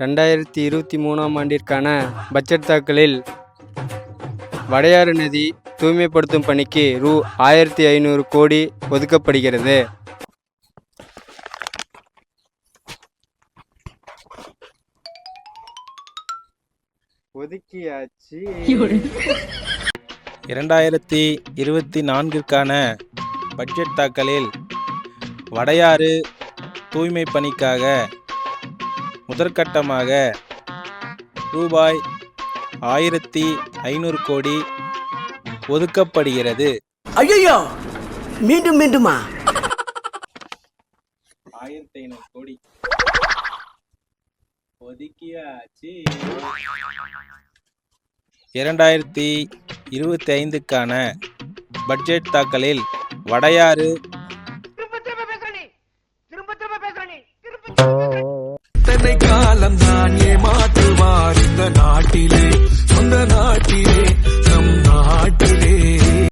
ரெண்டாயிரத்தி இருபத்தி மூணாம் ஆண்டிற்கான பட்ஜெட் தாக்கலில் வடையாறு நதி தூய்மைப்படுத்தும் பணிக்கு ரூ ஆயிரத்தி ஐநூறு கோடி ஒதுக்கப்படுகிறது. ஒதுக்கியாச்சு. இரண்டாயிரத்தி இருபத்தி நான்கிற்கான பட்ஜெட் தாக்கலில் வடையாறு தூய்மை பணிக்காக முதற்கட்டமாக ரூபாய் ஆயிரத்தி ஐநூறு கோடி ஒதுக்கப்படுகிறது. ஐயோ மீண்டும் மீண்டுமா? ஆயிரத்தி ஐநூறு கோடி ஒதுக்கியாச்சு. இரண்டாயிரத்தி இருபத்தி ஐந்துக்கான பட்ஜெட் தாக்கலில் வடையாறு காலம் தான் ஏமாற்றுவார்